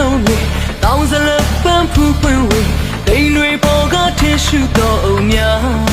လုံးတွေတောင်းစလပန်းဖူးပွင့်ဝေဒိန်တွေပေါ်ကထင်ရှုတော်အောင်များ